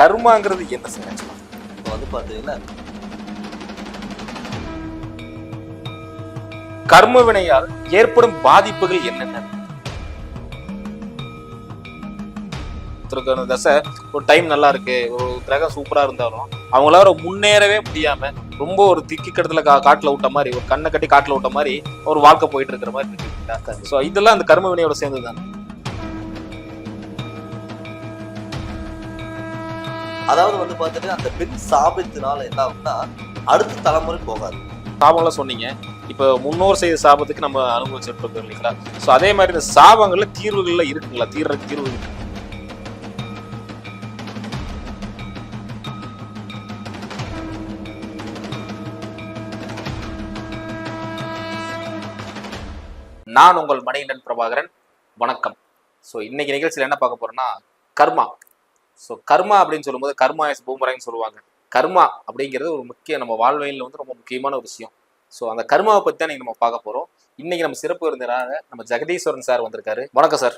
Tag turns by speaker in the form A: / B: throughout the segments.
A: கர்மாங்கிறது என்ன சார்?
B: இப்போ வந்து பார்த்தீங்கன்னா
A: கர்ம வினையால் ஏற்படும் பாதிப்புகள் என்னென்ன? ஒருத்தருக்கு தசை ஒரு டைம் நல்லா இருக்கு. ஒரு கிரகம் சூப்பரா இருந்தாலும் அவங்களால முன்னேறவே முடியாம ரொம்ப ஒரு திக்கி கடத்துல கா காட்டுல விட்ட மாதிரி ஒரு கண்ணை கட்டி காட்டுல விட்ட மாதிரி ஒரு வாழ்க்கை போயிட்டு இருக்கிற மாதிரி இருக்கு ஸோ இதெல்லாம் அந்த கர்ம வினையோட சேர்ந்து தான்
B: அதாவது வந்து பார்த்துட்டு அந்த பெண் சாபத்தினால என்ன ஆகும்னா அடுத்த தலைமுறை போகாது.
A: சாபம்லாம் சொன்னீங்க. இப்போ முன்னோர் செய்த சாபத்துக்கு நம்ம அனுபவிச்சுட்டு இருக்கோம் இல்லைங்களா? ஸோ அதே மாதிரி இந்த சாபங்கள்ல தீர்வுகள்ல இருக்குங்களா? தீர்ற தீர்வு நான் உங்கள் மணிகண்டன் பிரபாகரன். வணக்கம். ஸோ இன்னைக்கு நிகழ்ச்சியில் என்ன பார்க்க போறோம்னா கர்மா. ஸோ கர்மா அப்படின்னு சொல்லும்போது கர்மா இஸ் பூமரான்னு சொல்லுவாங்க. கர்மா அப்படிங்கிறது ஒரு முக்கிய நம்ம வாழ்வியலில் வந்து ரொம்ப முக்கியமான ஒரு விஷயம். ஸோ அந்த கர்மாவை பற்றி தான் நம்ம பார்க்க போறோம். இன்னைக்கு நம்ம சிறப்பு விருந்தினராக நம்ம ஜெகதீஸ்வரன் சார் வந்திருக்காரு. வணக்கம் சார்.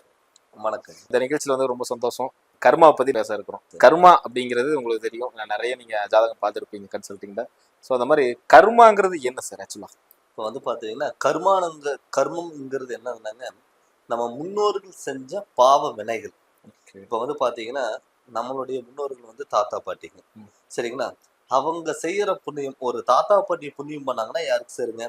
B: வணக்கம்.
A: இந்த நிகழ்ச்சியில் வந்து ரொம்ப சந்தோஷம். கர்மாவை பற்றி பேச இருக்கிறோம். கர்மா அப்படிங்கிறது உங்களுக்கு தெரியும். நான் நிறைய நீங்க ஜாதகம் பார்த்துருப்பீங்க கன்சல்டிங்ல ஸோ அந்த மாதிரி கர்மாங்கிறது என்ன சார் ஆக்சுவலாக
B: இப்போ வந்து பார்த்தீங்கன்னா கர்மானங்க கர்மம்ங்கிறது என்னதுனாங்க நம்ம முன்னோர்கள் செஞ்ச பாவ வினைகள். இப்போ வந்து பார்த்தீங்கன்னா நம்மளுடைய முன்னோர்கள் வந்து தாத்தா பாட்டிங்க. சரிங்களா? அவங்க செய்யற புண்ணியம் ஒரு தாத்தா பாட்டி புண்ணியம் பண்ணாங்கன்னா யாருக்கு சேருங்க?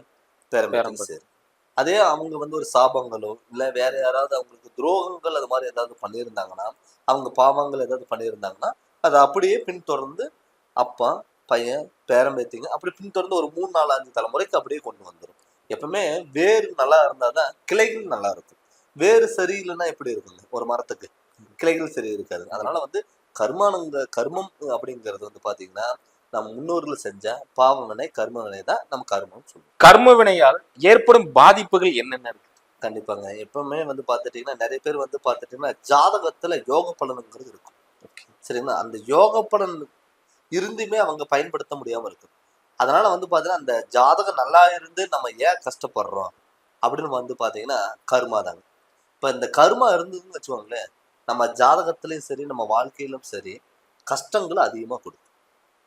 B: பேரம்பேத்தி. சேரும். அதே அவங்க வந்து ஒரு சாபங்களோ இல்ல வேற யாராவது அவங்களுக்கு துரோகங்கள் அது மாதிரி ஏதாவது பண்ணியிருந்தாங்கன்னா அவங்க பாவங்கள் ஏதாவது பண்ணியிருந்தாங்கன்னா அதை அப்படியே பின்தொடர்ந்து அப்பா பையன் பேரம்பேத்திங்க அப்படி பின்தொடர்ந்து ஒரு மூணு நாலு அஞ்சு தலைமுறைக்கு அப்படியே கொண்டு வந்துடும் எப்பவுமே வேர் நல்லா இருந்தாதான் கிளைகள் நல்லா இருக்கும். வேறு சரியில்லைன்னா எப்படி இருக்குங்க? ஒரு மரத்துக்கு. கிளைகள் சரி இருக்காது. அதனால வந்து கர்மானுங்க கர்மம் அப்படிங்கிறது வந்து பாத்தீங்கன்னா நம்ம முன்னோர்கள் செஞ்ச பாவவினை கர்ம வினை தான் நம்ம கர்மம் சொல்லுவோம்.
A: கர்ம வினையால் ஏற்படும் பாதிப்புகள் என்னென்ன இருக்கு?
B: கண்டிப்பாங்க. எப்பவுமே வந்து பார்த்துட்டீங்கன்னா நிறைய பேர் வந்து பார்த்துட்டீங்கன்னா ஜாதகத்துல யோக பலனுங்கிறது இருக்கும். சரிங்களா? அந்த யோக பலன் இருந்துமே அவங்க பயன்படுத்த முடியாம இருக்கு. அதனால வந்து பாத்தீங்கன்னா அந்த ஜாதகம் நல்லா இருந்து நம்ம ஏன் கஷ்டப்படுறோம் அப்படின்னு வந்து பாத்தீங்கன்னா கர்மா தாங்க. இப்ப இந்த கர்மா இருந்ததுன்னு வச்சுக்கோங்களேன் நம்ம ஜாதகத்திலையும் சரி நம்ம வாழ்க்கையிலும் சரி கஷ்டங்கள் அதிகமா கொடுக்கும்.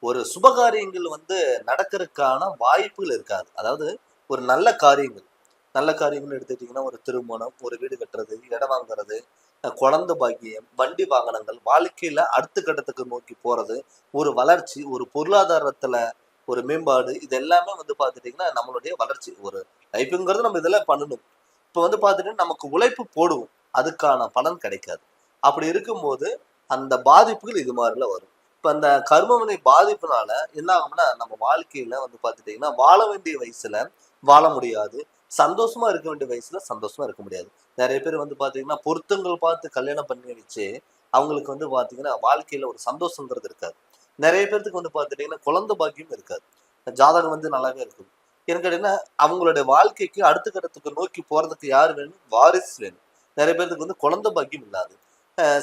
B: ஒரு சுபகாரியங்கள் வந்து நடக்கிறதுக்கான வாய்ப்புகள் இருக்காது. அதாவது ஒரு நல்ல காரியங்கள். நல்ல காரியங்கள் எடுத்துக்கிட்டிங்கன்னா ஒரு திருமணம் ஒரு வீடு கட்டுறது இடம் வாங்குறது குழந்த குழந்தை பாக்கியம் வண்டி வாகனங்கள் வாழ்க்கையில அடுத்த கட்டத்துக்கு நோக்கி போறது ஒரு வளர்ச்சி ஒரு பொருளாதாரத்துல ஒரு மேம்பாடு இது எல்லாமே வந்து பார்த்துட்டிங்கன்னா நம்மளுடைய வளர்ச்சி ஒரு லைஃபுங்கிறது நம்ம இதெல்லாம் பண்ணணும். இப்போ வந்து பார்த்துட்டு நமக்கு உழைப்பு போடுவோம். அதுக்கான பலன் கிடைக்காது. அப்படி இருக்கும்போது அந்த பாதிப்புகள் இது மாதிரிலாம் வரும். இப்போ அந்த கர்மவினை பாதிப்புனால என்ன ஆகும்னா நம்ம வாழ்க்கையில வந்து பார்த்துட்டீங்கன்னா வாழ வேண்டிய வயசுல வாழ முடியாது. சந்தோஷமா இருக்க வேண்டிய வயசுல சந்தோஷமா இருக்க முடியாது. நிறைய பேர் வந்து பாத்தீங்கன்னா பொருத்தங்கள் பார்த்து கல்யாணம் பண்ணி வச்சு அவங்களுக்கு வந்து பாத்தீங்கன்னா வாழ்க்கையில ஒரு சந்தோஷங்கிறது இருக்காது. நிறைய பேர்த்துக்கு வந்து பாத்துட்டீங்கன்னா குழந்தை பாக்கியம் இருக்காது. ஜாதகம் வந்து நல்லாவே இருக்கும். எனக்கு கேட்டீங்கன்னா அவங்களுடைய வாழ்க்கைக்கு அடுத்த கட்டத்துக்கு நோக்கி போறதுக்கு யார் வேணும்? வாரிசு வேணும். நிறைய பேர்த்துக்கு வந்து குழந்தை பாக்கியம் இல்லாது.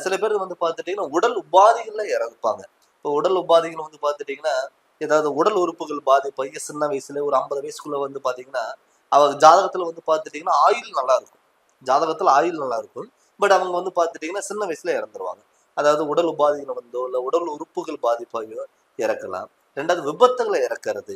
B: சில பேர் வந்து பார்த்துட்டிங்கன்னா உடல் உபாதைகளில் இறந்துப்பாங்க. இப்போ உடல் உபாதைகள் வந்து பார்த்துட்டிங்கன்னா ஏதாவது உடல் உறுப்புகள் பாதிப்பாகி சின்ன வயசுல ஒரு ஐம்பது வயசுக்குள்ள வந்து பார்த்தீங்கன்னா அவங்க ஜாதகத்தில் வந்து பார்த்துட்டீங்கன்னா ஆயுள் நல்லா இருக்கும். ஜாதகத்தில் ஆயுள் நல்லா இருக்கும். பட் அவங்க வந்து பார்த்துட்டீங்கன்னா சின்ன வயசுல இறந்துருவாங்க. அதாவது உடல் உபாதைகளை வந்தோ இல்லை உடல் உறுப்புகள் பாதிப்பாகியோ இறக்கலாம். ரெண்டாவது விபத்துகளை இறக்கிறது.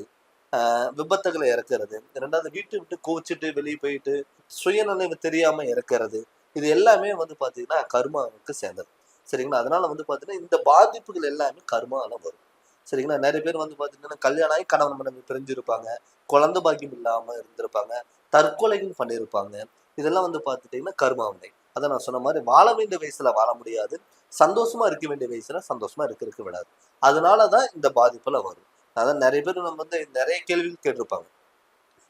B: விபத்துகளை இறக்கிறது. ரெண்டாவது வீட்டு விட்டு கோச்சிட்டு வெளியே போயிட்டு சுயநினைவு தெரியாம இறக்கிறது. இது எல்லாமே வந்து பார்த்தீங்கன்னா கர்மாவுக்கு சேர்ந்தது சரிங்களா? அதனால வந்து பார்த்தீங்கன்னா இந்த பாதிப்புகள் எல்லாமே கர்மாவில் வரும். சரிங்களா? நிறைய பேர் வந்து பார்த்தீங்கன்னா கல்யாணம் ஆகி கணவன் மனைவி பிரிஞ்சிருப்பாங்க. குழந்தை பாக்கியம் இல்லாமல் இருந்திருப்பாங்க. தற்கொலைகள் பண்ணியிருப்பாங்க இதெல்லாம் வந்து பார்த்துட்டீங்கன்னா கர்மாவினை அதை நான் சொன்ன மாதிரி வாழ வேண்டிய வயசுல வாழ முடியாது. சந்தோஷமா இருக்க வேண்டிய வயசுல சந்தோஷமா இருக்கிறதுக்கு விடாது. அதனாலதான் இந்த பாதிப்புல வரும். அதான் நிறைய பேர் நம்ம வந்து நிறைய கேள்விகள் கேட்டிருப்பாங்க.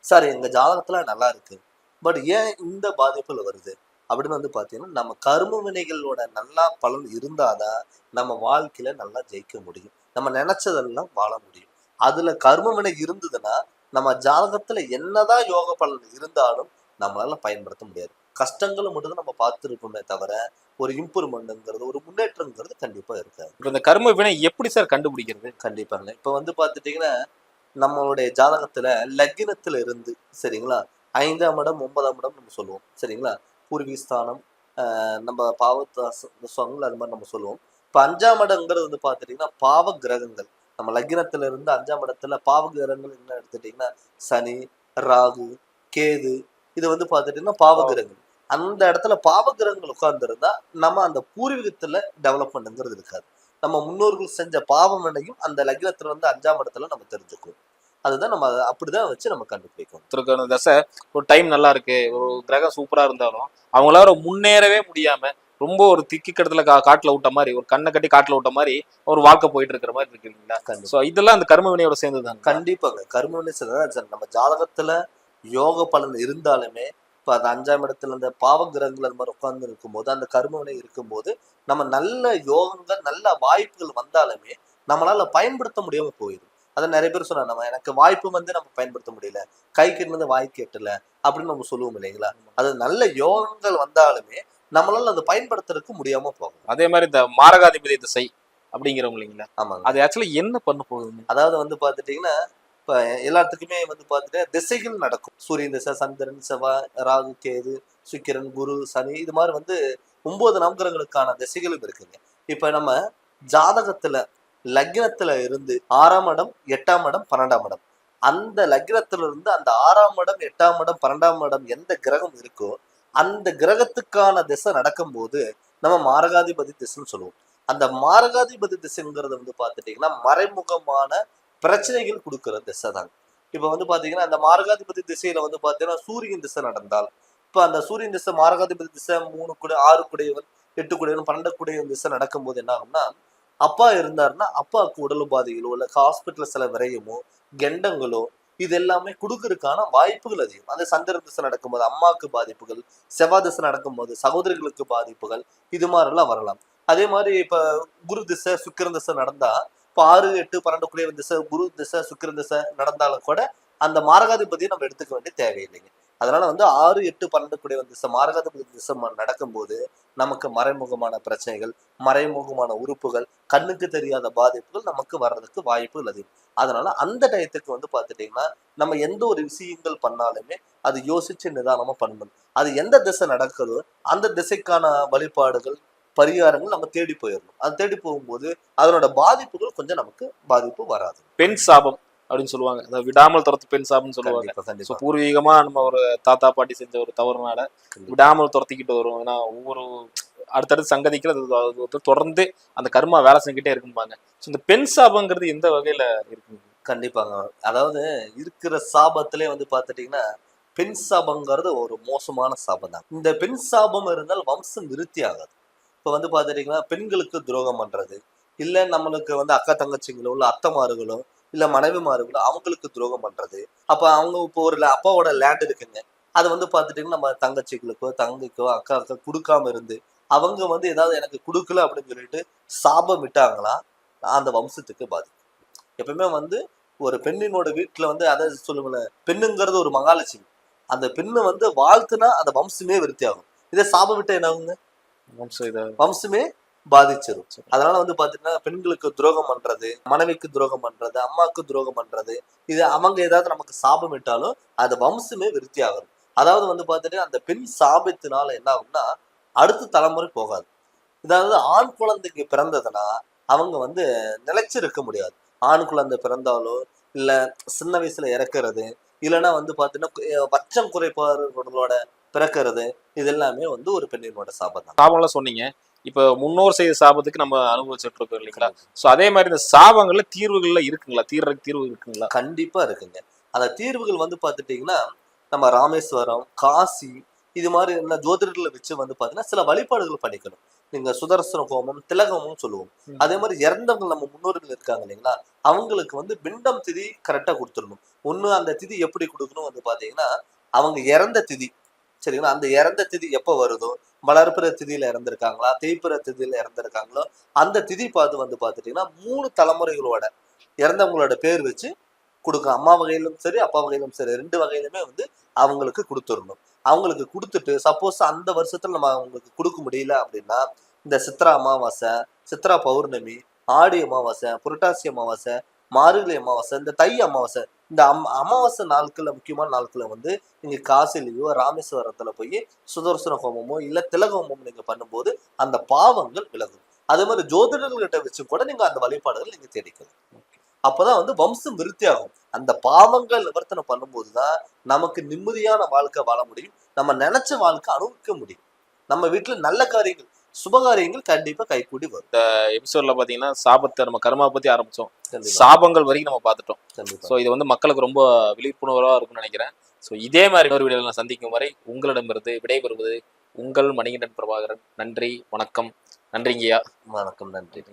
B: சார் எங்க ஜாதகத்துல நல்லா இருக்கு. பட் ஏன் இந்த பாதிப்புல வருது? அப்படின்னு வந்து பாத்தீங்கன்னா நம்ம கர்ம வினைகளோட நல்லா பலன் இருந்தாதான் நம்ம வாழ்க்கையில நல்லா ஜெயிக்க முடியும். நம்ம நினைச்சதெல்லாம் வாழ முடியும். அதுல கர்ம வினை இருந்ததுன்னா நம்ம ஜாதகத்துல என்னதான் யோக பலன் இருந்தாலும் நம்மளால பயன்படுத்த முடியாது. கஷ்டங்களை மட்டும் நம்ம பார்த்துருப்போமே தவிர ஒரு இம்ப்ரூவ்மெண்ட்ங்கிறது ஒரு முன்னேற்றங்கிறது கண்டிப்பா இருக்காது.
A: இப்போ இந்த கர்ம வினை எப்படி சார் கண்டுபிடிக்கிறது?
B: கண்டிப்பாங்க. இப்ப வந்து பார்த்துட்டீங்கன்னா நம்மளுடைய ஜாதகத்துல லக்னத்துல இருந்து சரிங்களா? ஐந்தாம் இடம் ஒன்பதாம் இடம் நம்ம சொல்லுவோம் சரிங்களா? பூர்வீஸ்தானம் ஆஹ் நம்ம பாவத்தாசங்கள் அது மாதிரி நம்ம சொல்லுவோம். இப்ப அஞ்சாம் இடங்கிறது வந்து பாத்துட்டீங்கன்னா பாவ கிரகங்கள். நம்ம லக்னத்துல இருந்து அஞ்சாம் இடத்துல பாவ கிரகங்கள் என்ன எடுத்துட்டீங்கன்னா சனி ராகு கேது இது வந்து பாத்துட்டீங்கன்னா பாவ கிரகங்கள். அந்த இடத்துல பாவ கிரகங்கள் உட்கார்ந்துருந்தா நம்ம அந்த பூர்வீகத்துல டெவலப்மெண்ட்ங்கிறது இருக்காது. நம்ம முன்னோர்கள் செஞ்ச பாவம் என்னையும் அந்த லக்னத்துல வந்து அஞ்சாம் இடத்துல நம்ம தெரிஞ்சுக்குவோம். அதுதான் நம்ம அதை அப்படிதான் வச்சு நம்ம கண்டுபிடிக்கணும்.
A: அந்த தசை ஒரு டைம் நல்லா இருக்கு ஒரு கிரகம் சூப்பரா இருந்தாலும் அவங்களால முன்னேறவே முடியாம ரொம்ப ஒரு திக்கி கடத்துல கா காட்டுல விட்ட மாதிரி ஒரு கண்ணை கட்டி காட்டுல விட்ட மாதிரி ஒரு வாழ்க்கை போயிட்டு இருக்கிற மாதிரி இருக்கு இல்லைங்களா? சோ இதெல்லாம் அந்த கர்ம வினையோட சேர்ந்துதான்
B: கண்டிப்பாங்க கர்மவினை சிறந்த நம்ம ஜாதகத்துல யோக பலன் இருந்தாலுமே இப்ப அந்த அஞ்சாம் இடத்துல அந்த பாவ கிரகங்கள் அந்த மாதிரி உட்கார்ந்து இருக்கும்போது அந்த கர்மவினை இருக்கும்போது நம்ம நல்ல யோகங்கள் நல்ல வாய்ப்புகள் வந்தாலுமே நம்மளால பயன்படுத்த முடியாம போயிடும் அதை நிறைய பேர் சொன்னா நம்ம எனக்கு வாய்ப்பு வந்து நம்ம பயன்படுத்த முடியல கை கிட்டது வாய் கேட்டல அப்படின்னு நம்ம சொல்லுவோம் இல்லைங்களா? அது நல்ல யோகங்கள் வந்தாலுமே நம்மளால அதை பயன்படுத்துறதுக்கு முடியாம போகும்.
A: அதே மாதிரி இந்த மாரகாதிபதி திசை அப்படிங்கிறவங்க இல்லைங்களா?
B: ஆமாங்க.
A: அது ஆக்சுவலி என்ன பண்ண போகுது
B: அதாவது வந்து பார்த்துட்டீங்கன்னா இப்போ எல்லாத்துக்குமே வந்து பார்த்துட்டு திசைகள் நடக்கும். சூரியன் திசை சந்திரன் செவ்வாய் ராகு கேது சுக்கிரன் குரு சனி இது மாதிரி வந்து ஒன்பது நவகிரகங்களுக்கான திசைகளும் இருக்குங்க. இப்போ நம்ம ஜாதகத்துல லக்னத்துல இருந்து ஆறாம் இடம் எட்டாம் இடம் பன்னெண்டாம் இடம். அந்த லக்னத்துல இருந்து அந்த ஆறாம் இடம் எட்டாம் இடம் பன்னெண்டாம் இடம் எந்த கிரகம் இருக்கோ அந்த கிரகத்துக்கான திசை நடக்கும்போது நம்ம மாரகாதிபதி திசைன்னு சொல்லுவோம். அந்த மாரகாதிபதி திசைங்கிறது வந்து பார்த்துட்டீங்கன்னா மறைமுகமான பிரச்சனைகள் கொடுக்குற திசை தாங்க இப்போ வந்து பாத்தீங்கன்னா அந்த மாரகாதிபதி திசையில வந்து பாத்தீங்கன்னா சூரியன் திசை நடந்தால் இப்போ அந்த சூரியன் திசை மாரகாதிபதி திசை மூணு குடை ஆறு குடையவன் எட்டு குடையவன் பன்னெண்டு குடையவன் திசை நடக்கும்போது என்ன ஆகும்னா அப்பா இருந்தாருன்னா அப்பாவுக்கு உடல் உபாதைகளோ இல்லை ஹாஸ்பிட்டலில் சில விரயமோ கெண்டங்களோ இது எல்லாமே கொடுக்கறதுக்கான வாய்ப்புகள் அதிகம். அந்த சந்திர திசை நடக்கும்போது அம்மாவுக்கு பாதிப்புகள் செவ்வாய் திசை நடக்கும்போது சகோதரிகளுக்கு பாதிப்புகள் இது மாதிரிலாம் வரலாம். அதே மாதிரி இப்ப குரு திசை சுக்கிர திசை நடந்தா இப்போ ஆறு எட்டு பன்னெண்டு குறைய திசை குரு திசை சுக்கிர திசை நடந்தாலும் கூட அந்த மாரகாதிபதியை நம்ம எடுத்துக்க வேண்டிய தேவையில்லைங்க. அதனால வந்து ஆறு எட்டு பன்னெண்டு குடைய திசை மாரகாதிபதி திசை நடக்கும்போது நமக்கு மறைமுகமான பிரச்சனைகள் மறைமுகமான உறுப்புகள் கண்ணுக்கு தெரியாத பாதிப்புகள் நமக்கு வர்றதுக்கு வாய்ப்புகள் அதிகம் அதனால அந்த டயத்துக்கு வந்து பார்த்துட்டீங்கன்னா நம்ம எந்த ஒரு விஷயங்கள் பண்ணாலுமே அது யோசிச்சு நிதானமா பண்ணணும். அது எந்த திசை நடக்குதோ அந்த திசைக்கான வழிபாடுகள் பரிகாரங்கள் நம்ம தேடி போயிடணும் அது தேடி போகும்போது அதனோட பாதிப்புகள் கொஞ்சம் நமக்கு பாதிப்பு வராது.
A: பெண் சாபம் அப்படின்னு சொல்லுவாங்க. அந்த விடாமல் துரத்து பெண் சாபம்னு சொல்லுவாங்க. ஸோ
B: கண்டிப்பா.
A: பூர்வீகமா நம்ம ஒரு தாத்தா பாட்டி செஞ்ச ஒரு தவறுனால விடாமல் துரத்திக்கிட்டு வரும். ஏன்னா ஒவ்வொரு அடுத்தடுத்த சங்கதிக்கு அது தொடர்ந்து அந்த கர்மா வேலை செஞ்சுக்கிட்டே இருக்கும்பாங்க. ஸோ இந்த பெண் சாபங்கிறது எந்த வகையில இருக்குங்க?
B: கண்டிப்பாங்க. அதாவது இருக்கிற சாபத்திலே வந்து பார்த்துட்டீங்கன்னா பெண் சாபங்கிறது ஒரு மோசமான சாபம் தான் இந்த பெண் சாபம் இருந்தால் வம்சம் விருத்தி ஆகாது. இப்போ வந்து பார்த்துட்டீங்கன்னா பெண்களுக்கு துரோகம் பண்றது இல்லை நம்மளுக்கு வந்து அக்கா தங்கச்சிங்களோ இல்லை அத்தைமார்களோ இல்லை மனைவிமார்களோ அவங்களுக்கு துரோகம் பண்றது. அப்போ அவங்க இப்போ ஒரு அப்பாவோட லேண்ட் இருக்குங்க. அது வந்து பார்த்துட்டீங்கன்னா நம்ம தங்கச்சிகளுக்கோ தங்கைக்கோ அக்காவுக்கோ கொடுக்காம இருந்து அவங்க வந்து ஏதாவது எனக்கு கொடுக்கல அப்படின்னு சொல்லிட்டு சாபம் விட்டாங்களா? அந்த வம்சத்துக்கு பாதிக்கும் எப்பவுமே வந்து ஒரு பெண்ணினோட வீட்டுல வந்து அதை சொல்லுங்கள பெண்ணுங்கிறது ஒரு மகாலட்சுமி. அந்த பெண்ணு வந்து வாழ்த்துனா அந்த வம்சமே விருத்தி ஆகும். இதே சாபம் விட்டா என்ன ஆகுங்க?
A: வம்சம்
B: பாதிச்சிடும் பாதிச்சிரும். அதனால வந்து பாத்தீங்கன்னா பெண்களுக்கு துரோகம் பண்றது மனைவிக்கு துரோகம் பண்றது அம்மாவுக்கு துரோகம் பண்றது இது அவங்க ஏதாவது நமக்கு சாபம் விட்டாலும் அது வம்சமே விருத்தி ஆகும் அதாவது வந்து பாத்தீங்கன்னா அந்த பெண் சாபத்தினால என்ன ஆகும்னா அடுத்த தலைமுறை போகாது. இதாவது ஆண் குழந்தைக்கு பிறந்ததுன்னா அவங்க வந்து நிலைச்சு இருக்க முடியாது. ஆண் குழந்தை பிறந்தாலோ இல்ல சின்ன வயசுல இறக்குறது இல்லைன்னா வந்து பாத்தீங்கன்னா பச்சம் குறைபாடுகளோட பிறக்கிறது இது எல்லாமே வந்து ஒரு பெண்ணினோட சாபம் தான்
A: சாபம்லாம் சொன்னீங்க. இப்போ முன்னோர் செய்த சாபத்துக்கு நம்ம அனுபவிச்சுட்டு இருக்கோம் இல்லைங்களா? ஸோ அதே மாதிரி இந்த சாபங்கள்ல தீர்வுகள்ல இருக்குங்களா? தீர்றதுக்கு தீர்வு இருக்குங்களா?
B: கண்டிப்பா இருக்குங்க. அந்த தீர்வுகள் வந்து பார்த்துட்டீங்கன்னா நம்ம ராமேஸ்வரம் காசி இது மாதிரி என்ன ஜோதிடர்களை வச்சு வந்து பாத்தீங்கன்னா சில வழிபாடுகள் பண்ணிக்கணும். நீங்க சுதர்சன ஹோமம் திலகமும் சொல்லுவோம். அதே மாதிரி இறந்தவங்க நம்ம முன்னோர்கள் இருக்காங்க இல்லைங்களா? அவங்களுக்கு வந்து பிண்டம் திதி கரெக்டா கொடுத்துடணும். ஒண்ணு அந்த திதி எப்படி கொடுக்கணும் வந்து பாத்தீங்கன்னா அவங்க இறந்த திதி சரிங்களா அந்த இறந்த திதி எப்போ வருதோ வளர்ப்புற திதியில இறந்திருக்காங்களா தேய்ப்புற திதியில இறந்துருக்காங்களோ அந்த திதி பார்த்து வந்து பார்த்துட்டீங்கன்னா மூணு தலைமுறைகளோட இறந்தவங்களோட பேர் வச்சு கொடுக்கும். அம்மா வகையிலும் சரி அப்பா வகையிலும் சரி ரெண்டு வகையிலுமே வந்து அவங்களுக்கு கொடுத்துடணும். அவங்களுக்கு கொடுத்துட்டு சப்போஸ் அந்த வருஷத்துல நம்ம அவங்களுக்கு கொடுக்க முடியல அப்படின்னா இந்த சித்ரா அமாவாசை சித்ரா பௌர்ணமி ஆடி அமாவாசை புரட்டாசி அமாவாசை மார்கழி அமாவாசை இந்த தை அமாவாசை இந்த அம் அமாவாசை நாட்கள்ல முக்கியமான நாட்கள்ல வந்து நீங்க காசிலேயோ ராமேஸ்வரத்துல போய் சுதர்சன ஹோமமோ இல்ல திலக ஹோமமோ நீங்க பண்ணும்போது அந்த பாவங்கள் விலகும். அதே மாதிரி ஜோதிடர்கள்கிட்ட வச்சு கூட நீங்க அந்த வழிபாடுகள் நீங்க தேடிக்கலாம். அப்பதான் வந்து வம்சம் விருத்தியாகும். அந்த பாவங்கள் நிவர்த்தனை பண்ணும்போது தான் நமக்கு நிம்மதியான வாழ்க்கை வாழ முடியும். நம்ம நினைச்ச வாழ்க்கை அனுபவிக்க முடியும். நம்ம வீட்டுல நல்ல காரியங்கள் சுபகாரியங்கள் கண்டிப்பா கைகூடி வரும்.
A: எபிசோட்ல பாத்தீங்கன்னா சாபத்தை நம்ம கர்மா பத்தி ஆரம்பிச்சோம். சாபங்கள் வரைக்கும் நம்ம பார்த்துட்டோம். ஸோ இது வந்து மக்களுக்கு ரொம்ப விழிப்புணர்வாக இருக்கும்னு நினைக்கிறேன். ஸோ இதே மாதிரி இன்னொரு வீடியோவில் நான் சந்திக்கும் வரை உங்களிடமிருந்து விடைபெறுவது உங்கள் மணிகண்டன் பிரபாகரன். நன்றி வணக்கம். நன்றிங்கய்யா.
B: வணக்கம் நன்றி.